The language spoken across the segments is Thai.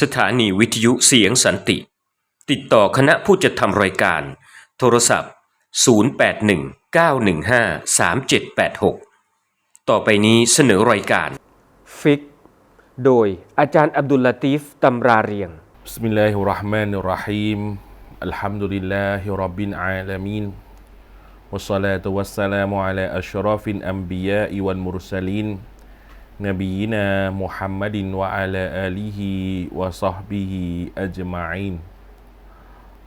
สถานีวิทยุเสียงสันติ ติดต่อคณะผู้จัดทำรายการ โทรศัพท์ 0819153786 ต่อไปนี้เสนอรายการ ฟิก โดยอาจารย์อับดุลลาตีฟตำราเรียง بسم الله الرحمن الرحيم الحمد لله رب العالمين والصلاة والسلام على أشرف الأنبياء والمرسلين نبينا محمد وعلى آله وصحبه أجمعين.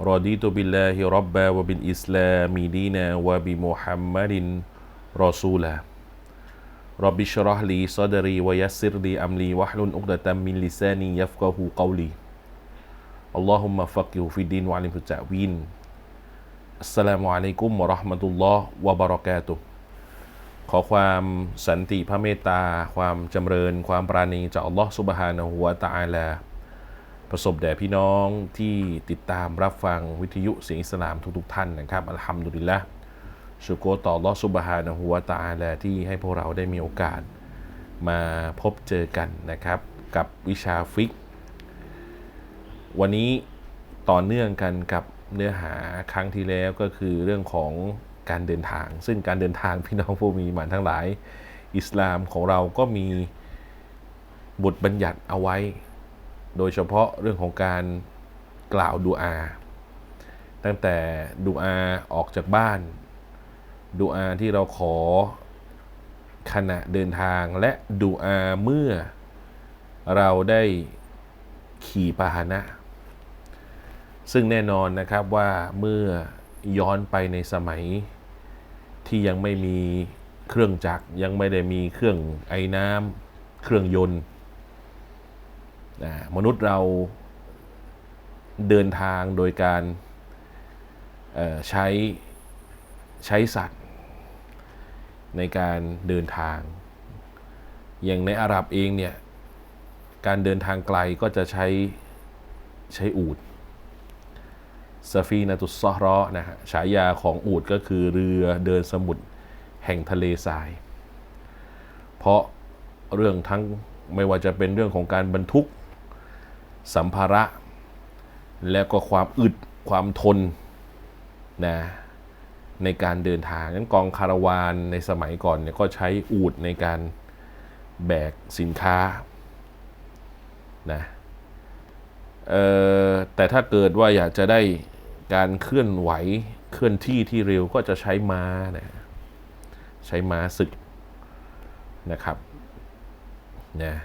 رضيت بالله ربا وبالإسلام دينا وبمحمد رسولا رب اشرح لي صدري ويسر لي أمري واحلل عقدة من لساني يفقه قولي. اللهم فقه في الدين وعلم في التأويل. السلام عليكم ورحمة الله وبركاته. ขอความสันติพระเมตตา ความจำเริญ ความปราณีจากอัลลอฮ์สุบฮานะฮูวตะอาลาประสบแด่พี่น้องที่ติดตามรับฟังวิทยุเสียงอิสลามทุกๆท่านนะครับอัลฮัมดุลิลละชุโกต่ออลลอฮ์สุบฮานะฮูวตะอาลาที่ให้พวกเราได้มีโอกาส มาพบเจอกันนะครับ กับวิชาฟิก วันนี้ต่อเนื่องกันกับเนื้อหาครั้งที่แล้วก็คือเรื่องของ การเดินทาง ซึ่งการเดินทางพี่น้องผู้มีหมันทั้งหลาย อิสลามของเราก็มีบทบัญญัติเอาไว้ โดยเฉพาะเรื่องของการกล่าวดูอา ตั้งแต่ดูอาออกจากบ้าน ดูอาที่เราขอขณะเดินทางและดูอาเมื่อเราได้ขี่พาหนะ ซึ่งแน่นอนนะครับว่าเมื่อย้อนไปในสมัย ที่ยังไม่มีเครื่องจักรยังไม่ได้มีเครื่องไอ้น้ำเครื่องยนต์มนุษย์เราเดินทางโดยการใช้ใช้สัตว์ ในการเดินทาง อย่างในอาหรับเองเนี่ย การเดินทางไกลก็จะใช้ใช้อูด ซาฟีนาตุสซอรอนะฮะฉายาของอูดก็คือเรือเดินสมุทรแห่งทะเลทราย เพราะเรื่องทั้งไม่ว่าจะเป็นเรื่องของการบรรทุกสัมภาระ และก็ความอึดความทนนะในการเดินทางนั้นกองคาราวานในสมัยก่อนเนี่ยก็ใช้อูดในการแบกสินค้านะ แต่ถ้าเกิดว่าอยากจะได้การเคลื่อนไหวเคลื่อนที่ที่เร็วก็จะใช้ม้านะใช้ม้าศึกนะครับนะ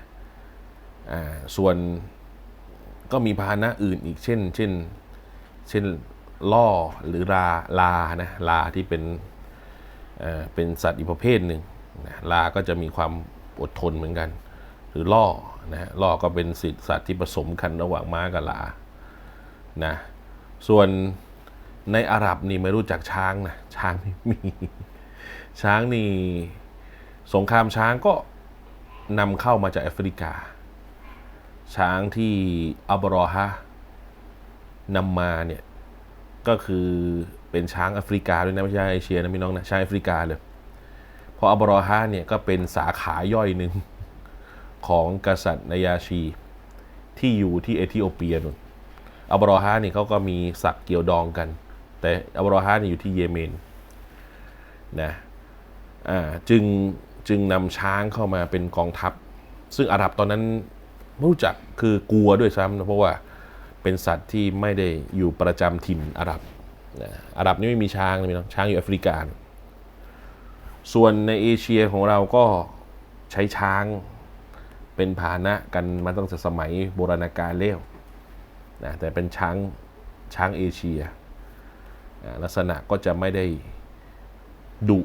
ส่วนก็มีพาหนะอื่นอีกเช่น เช่น เช่นล่อหรือลาลานะลาที่เป็นเเป็นสัตว์อีกประเภทหนึ่งนะลาก็จะมีความอดทนเหมือนกัน หรือล่อนะฮะล่อก็เป็นสิสัตว์ที่ผสมกันระหว่างม้ากับลานะส่วนในอาหรับนี่ไม่รู้จักช้างนะช้างไม่มีช้างนี่สงครามช้างก็นำเข้ามาจากแอฟริกา ช้างที่อับรอฮะนำมาเนี่ยก็คือเป็นช้างแอฟริกาด้วยนะไม่ใช่เอเชียนะพี่น้องนะช้างแอฟริกาเลยเพราะอับรอฮะเนี่ยก็เป็นสาขาย่อยหนึ่ง ของกษัตริย์นายาชี ที่อยู่ที่เอธิโอเปียนู่นอับรอฮานี่เขาก็มีศักดิ์เกี่ยวดองกัน แต่อับรอฮานี่อยู่ที่เยเมนนะจึงจึงนำช้างเข้ามาเป็นกองทัพ ซึ่งอาหรับตอนนั้นไม่รู้จักคือกลัวด้วยซ้ำนะเพราะว่าเป็นสัตว์ที่ไม่ได้อยู่ประจำถิ่นอาหรับนะอาหรับนี่ไม่มีช้างนะพี่น้องช้างอยู่แอฟริกา ส่วนในเอเชียของเราก็ใช้ช้าง เป็นพาหนะกันมาตั้งแต่สมัยโบราณกาลแล้วนะแต่เป็นช้างช้างเอเชีย ลักษณะก็จะไม่ได้ดุ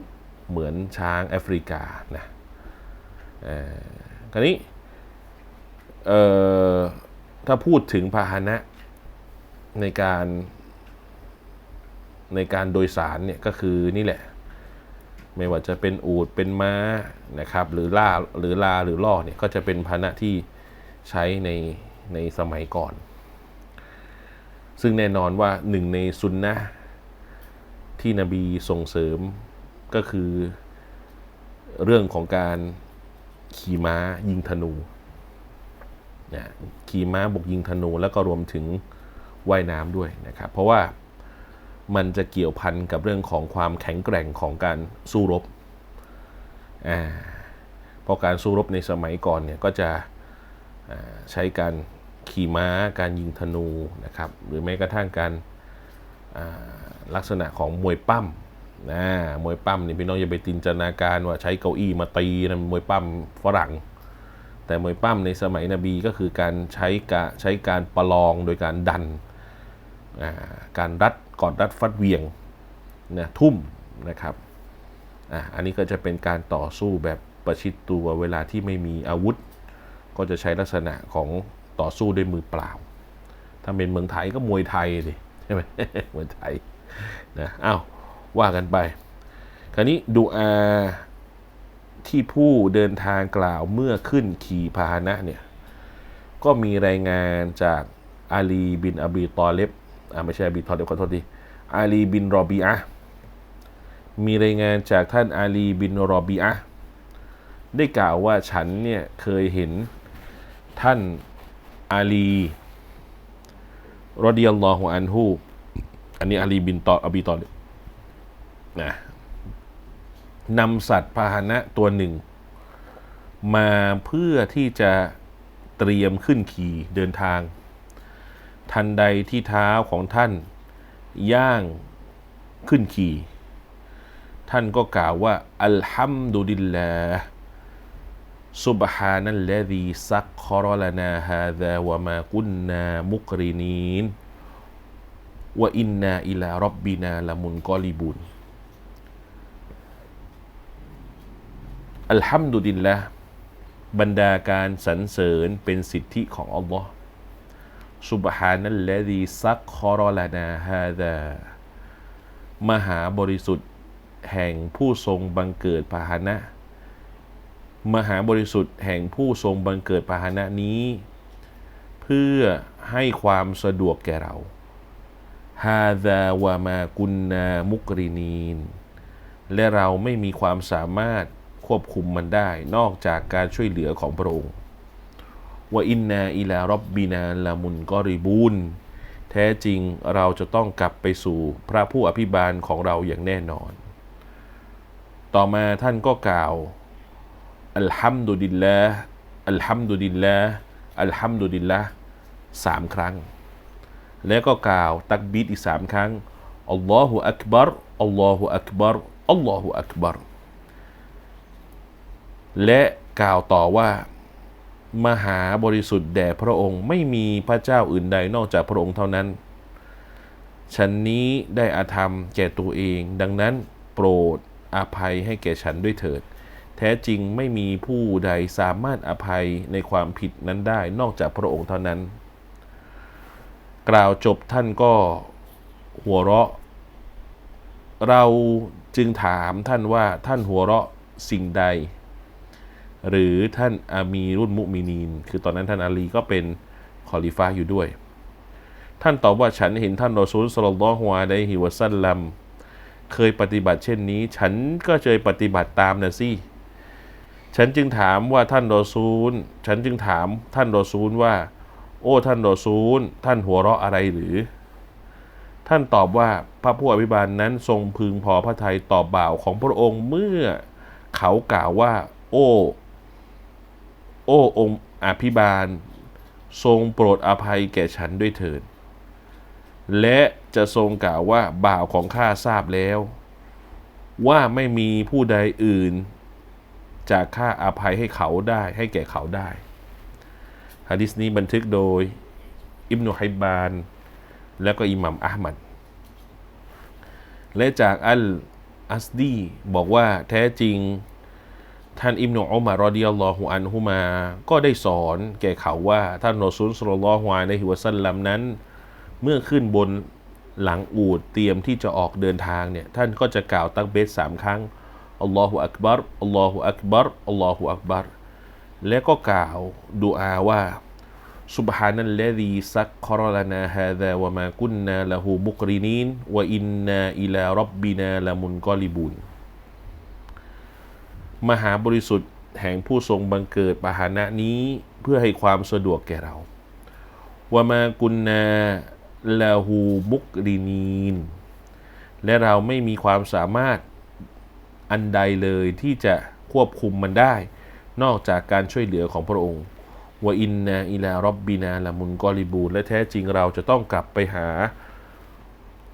เหมือนช้างแอฟริกานะเออคราวนี้เอ่อถ้าพูดถึงพาหนะในการในการโดยสารเนี่ยก็คือนี่แหละ ไม่ว่าจะเป็นอูดเป็นม้านะครับ หรือล่าหรือลาหรือล่อเนี่ยก็จะเป็นพาหนะที่ใช้ในในสมัยก่อน ซึ่งแน่นอนว่าหนึ่งในซุนนะที่นบีส่งเสริมก็คือเรื่องของการขี่ม้ายิงธนูนะขี่ม้าบกยิงธนูแล้วก็รวมถึงว่ายน้ำด้วยนะครับ เพราะว่า มันจะเกี่ยวพันกับเรื่องของความแข็งแกร่งของการสู้รบอ่าเพราะการสู้รบในสมัยก่อนเนี่ยก็จะใช้การขี่ม้า การยิงธนูนะครับ หรือแม้กระทั่งการลักษณะของมวยปั้มนะมวยปั้มนี่พี่น้องอย่าไปจินตนาการว่าใช้เก้าอี้มาตีนะมวยปั้มฝรั่ง แต่มวยปั้มในสมัยนบีก็คือการใช้การใช้การประลองโดยการดัน การรัดกอดรัดฟัดเวียงนะทุ่มนะครับอ,อันนี้ก็จะเป็นการต่อสู้แบบประชิดตัวเวลาที่ไม่มีอาวุธ ก็จะใช้ลักษณะของต่อสู้ด้วยมือเปล่า ถ้าเป็นเมืองไทยก็มวยไทยดิใช่ไหมมวยไทยนะอ้าวว่ากันไป คราวนี้ดูอาที่ผู้เดินทางกล่าวเมื่อขึ้นขี่พาหนะเนี่ยก็มีรายงานจากอาลีบินอบีตอเลบ ไม่ใช่อบีตอเลบขอโทษทีอาลีบินรอบีอะมีรายงานจากท่านอาลีบินรอบีอะได้กล่าวว่าฉันเนี่ยเคยเห็นท่านอาลีรอดิยัลลอฮุอันฮูอันนี้อาลีบินตออบีตอเลบนะนำสัตว์พาหนะตัวหนึ่ง มาเพื่อที่จะเตรียมขึ้นขี่เดินทาง ทันใดที่เท้าของท่าน ย่างขึ้นขี่ ท่านก็กล่าวว่า อัลฮัมดุลิลลาห์ซุบฮานัลลดีซักคอรลนาฮาดาวะมากุนนามุกรินีนวะอินนาอิลารับบินาละมุนกอลิบุนอัลฮัมดุลิลละบรรดาการสรรเสริญเป็นสิทธิของอัลลอฮ์ สุบฮานัลลดีซักคอรลานาฮาดามหาบริสุทธิ์แห่งผู้ทรงบังเกิดพาหนะ มหาบริสุทธิ์แห่งผู้ทรงบังเกิดพาหนะนี้ เพื่อให้ความสะดวกแก่เราฮาดาวามากุนนามุกรินีน และเราไม่มีความสามารถควบคุมมันได้นอกจากการช่วยเหลือของพระองค์ ว่าอินนาอิลารอบบินาละมุนกอริบูนแท้จริงเราจะต้องกลับไปสู่พระผู้อภิบาลของเราอย่างแน่นอน ต่อมาท่านก็กล่าวอัลฮัมดุลิลละอัลฮัมดุลิลละอัลฮัมดุลิลละสามครั้ง แล้วก็กล่าวตักบีดอีกสามครั้งอัลลอฮฺอักบัรอัลลอฮฺอักบัรอัลลอฮฺอักบัรและกล่าวต่อว่า มหาบริสุทธิ์แด่พระองค์ไม่มีพระเจ้าอื่นใดนอกจากพระองค์เท่านั้น ฉันนี้ได้อาธรรมแก่ตัวเอง ดังนั้นโปรดอภัยให้แก่ฉันด้วยเถิด แท้จริงไม่มีผู้ใดสามารถอภัยในความผิดนั้นได้นอกจากพระองค์เท่านั้น กล่าวจบท่านก็หัวเราะ เราจึงถามท่านว่าท่านหัวเราะสิ่งใด หรือท่านอามีรุ่นมุมินีน คือตอนนั้นท่านอาลีก็เป็นคอลิฟ้าอยู่ด้วย ท่านตอบว่าฉันเห็นท่านรอซูลสลลลอฮุอะลัยฮิวซัลลัมเคยปฏิบัติเช่นนี้ ฉันก็เคยปฏิบัติตามนะสิฉันจึงถามว่าท่านรอซูล ฉันจึงถามท่านรอซูลว่า โอ้ท่านรอซูล ท่านหัวเราะอะไรหรือ ท่านตอบว่าพระผู้อภิบาลนั้นทรงพึงพอพระทัยต่อบบ่าวของพระองค์เมื่อเขากล่าวว่า โอ้ โอ้องค์อภิบาล ทรงโปรดอภัยแก่ฉันด้วยเถิด และจะทรงกล่าวว่าบ่าวของข้าทราบแล้ว ว่าไม่มีผู้ใดอื่น จากข้าอภัยให้เขาได้ให้แก่เขาได้ฮะดิษนี้บันทึกโดย อิบนุไฮบาน และก็อิหมัมอัลมัดและจากอัลอัสดีบอกว่าแท้จริง ท่านอิมนุอุมารอดียัลลอฮุอันฮุมา ก็ได้สอนแก่เขาว่า ท่านรอซุลสุลลอฮวาในฮิวซันลำนั้น เมื่อขึ้นบนหลังอูดเตรียมที่จะออกเดินทางเนี่ย ท่านก็จะกล่าวตักเบสสามครั้งอัลลอฮุอักบารอัลลอฮุอักบารอัลลอฮุอักบารและก็กล่าวดูอาว่าซุบฮานัลลดีซักคอรลนาฮาดาวะมากุนนาละหูบุกรินีนวะอินนาอิลารับบินาละมุนกอลิบุน มหาบริสุทธิ์แห่งผู้ทรงบังเกิดปาหานะนี้เพื่อให้ความสะดวกแก่เราวามากุนนาลาหูมุกรินีน และเราไม่มีความสามารถอันใดเลยที่จะควบคุมมันได้ นอกจากการช่วยเหลือของพระองค์วอินนาอิลารอบบินาละมุนกอลิบูนและแท้จริงเราจะต้องกลับไปหา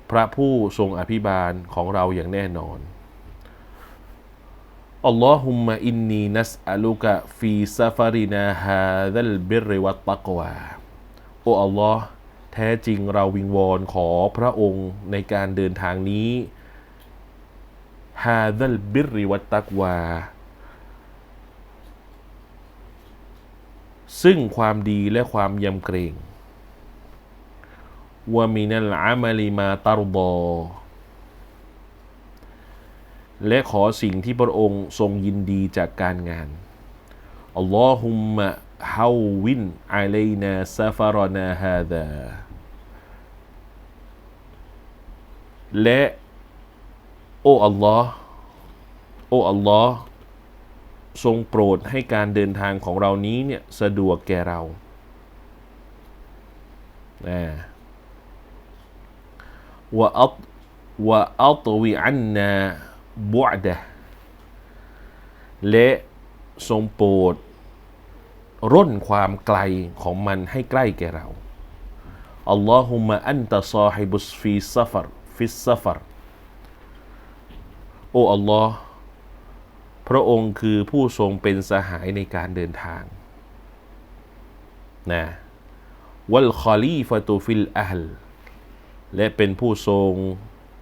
พระผู้ทรงอภิบาลของเราอย่างแน่นอน อัลลอฮุมมะอินนีนัสอัลุกะฟีซาฟารินาฮาดัลบิรวัตตักวาโอ้อัลลอฮ์แท้จริงเราวิงวอนขอพระองค์ในการเดินทางนี้ฮาดัลบิรวัตตักวา ซึ่งความดีและความยำเกรงวามินัลอามาลิมาตารบอ และขอสิ่งที่พระองค์ทรงยินดีจากการงานอัลลอฮุมมะฮาวินอะลัยนาซาฟารนาฮาดาและโอ้อัลลอฮ์โอ้อัลลอฮ์ทรงโปรดให้การเดินทางของเรานี้เนี่ยสะดวกแก่เรานะวะอัตวะอัตวิอันนา บุอดะและทรงโปรดร่นความไกลของมันให้ใกล้แก่เราอัลลอฮุมะอันตะซอฮิบุสฟีซัฟรฟิสซัฟรโอ้อัลลอฮ์พระองค์คือผู้ทรงเป็นสหายในการเดินทางนะวัลคอลีฟตูฟิลอัลและเป็นผู้ทรง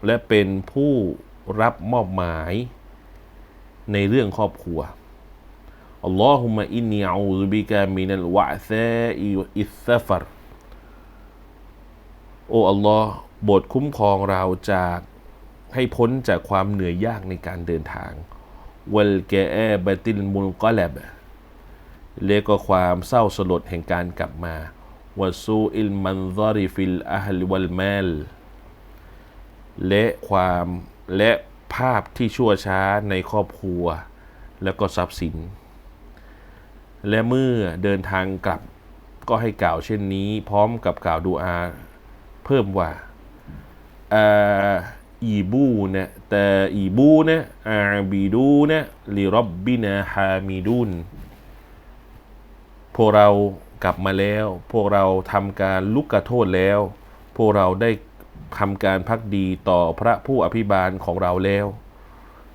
และเป็นผู้ รับมอบหมายในเรื่องครอบครัวอัลลอฮุมะอินนีอูซุบิกะมินัลวะซาอิอิสซฟรโอ้อัลลอฮ์บทคุ้มครองเราจากให้พ้นจากความเหนื่อยยากในการเดินทางวัลกะอบติลมุลกะลับแลก็ความเศร้าสลดแห่งการกลับมาวะซูอิลมันซาริฟิลอาฮลวัลมาลและความ และภาพที่ชั่วช้าในครอบครัว แล้วก็ทรัพย์สิน และเมื่อเดินทางกลับก็ให้กล่าวเช่นนี้ พร้อมกับกล่าวดูอา เพิ่มว่าอาอีบูนะแต่อีบูนะอาบีดูนะลิรับบินาฮามิดุนพวกเรากลับมาแล้ว พวกเราทำการลุกกระโทษแล้ว พวกเราได้ ทำการพักดีต่อพระผู้อภิบาลของเราแล้ว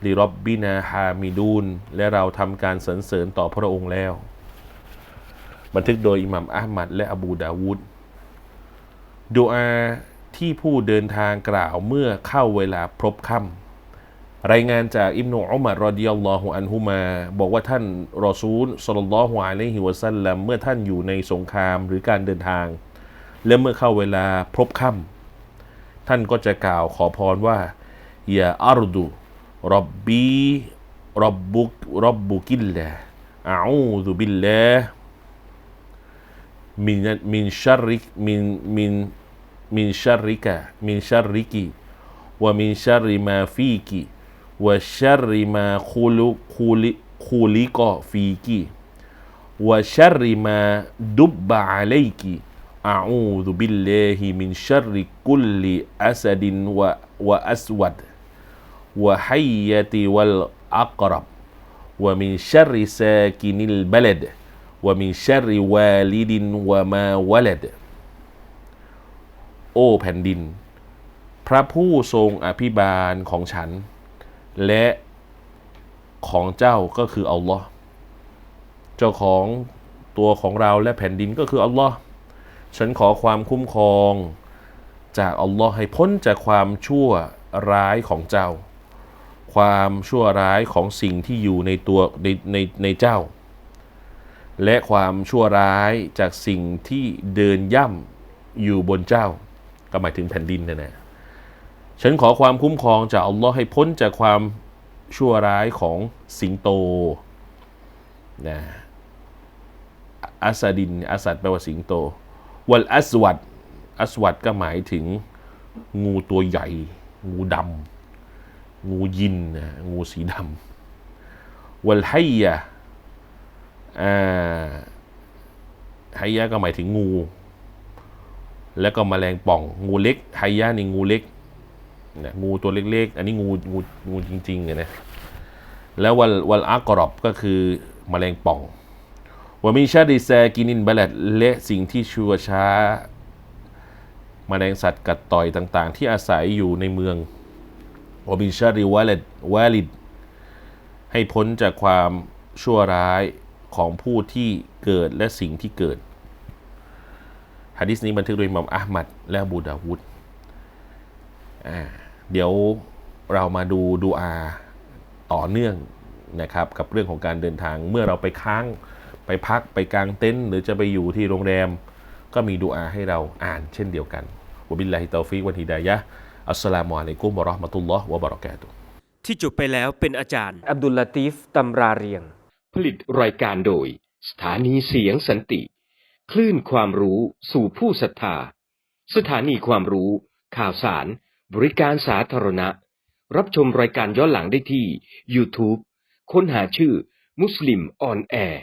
ลิรับบินาฮามิดูนและเราทำการสรรเสริญต่อพระองค์แล้ว บันทึกโดยอิหมัมอัมัดและอบูดาวูดดูอาที่ผู้เดินทางกล่าวเมื่อเข้าเวลาพบค่ำรายงานจากอิบนุอุมัรรอดิยัลลอฮุอันฮุมา บอกว่าท่านรอซูลสลลลอฮุอะลัยฮิวะซัลลัมเมื่อท่านอยู่ในสงครามหรือการเดินทาง และเมื่อเข้าเวลาพบค่ำ ท่านก็จะกล่าวขอพรว่าอย่าอารดูรบบีรบบุกรบบุกิลละอาอูดุบิลละมินมินชาริกมินมินมินชาริกะมินชาริกีว่ามินชาริมาฟีกีว่าชาริมาคูลุคูลิคูลิกอฟีกีว่าชาริมาดุบบะอะลัยกี อาอูดุบิลเลฮิมินชัริกุลลิอัสดินวะวะอัสวัดวะฮัยติวัลอักรับวะมินชัริโอ้แผ่นดิน พระผู้ทรงอภิบาลของฉัน และของเจ้าก็คืออัลลอฮ์เจ้าของตัวของเราและแผ่นดินก็คืออัลลอฮ์ ฉันขอความคุ้มครอง จากอัลลอฮ์ให้พ้นจากความชั่วร้ายของเจ้า ความชั่วร้ายของสิ่งที่อยู่ในตัวในในในเจ้า และความชั่วร้ายจากสิ่งที่เดินย่ำอยู่บนเจ้า ก็หมายถึงแผ่นดินนะนะฉันขอความคุ้มครองจากอัลลอฮ์ให้พ้นจากความชั่วร้ายของสิงโตนะอัสดินอัสัดแปลว่าสิงโต วัลอัสวัดอัสวัดก็หมายถึงงูตัวใหญ่ งูดำงูยินนะงูสีดำวัลไฮยะอ่าไฮยะก็หมายถึงงู แล้วก็แมลงป่อง งูเล็กไฮยะนี่งูเล็กนะงูตัวเล็ก ๆ อันนี้งูงูงูจริงๆเนี่ยนะแล้ววัลวัลอากรอบก็คือแมลงป่อง ว่ามีชาดิแซกินินบาลดและสิ่งที่ชั่วช้าแมลงสัตว์กัดต่อยต่างๆ ที่อาศัยอยู่ในเมืองวาบินชาริวาเลดวาลิดให้พ้นจากความชั่วร้ายของผู้ที่เกิดและสิ่งที่เกิดฮะดิษนี้บันทึกโดยมัมอัลมัดและบูดาวุดอ่าเดี๋ยวเรามาดูดูอาต่อเนื่องนะครับ กับเรื่องของการเดินทางเมื่อเราไปค้าง ไปพักไปกางเต็นท์หรือจะไปอยู่ที่โรงแรม ก็มีดูอาให้เราอ่านเช่นเดียวกันวะบิลลาฮิตตอฟิกวันฮิดายะห์อัสสลามุอะลัยกุมวะเราะห์มะตุลลอฮ์วะบะเราะกาตุฮ์ที่จบไปแล้วเป็นอาจารย์ อับดุลลาตีฟตำราเรียง ผลิตรายการโดย สถานีเสียงสันติ คลื่นความรู้สู่ผู้ศรัทธา สถานีความรู้ ข่าวสาร บริการสาธารณะ รับชมรายการย้อนหลังได้ที่ YouTube ค้นหาชื่อมุสลิมออนแอร์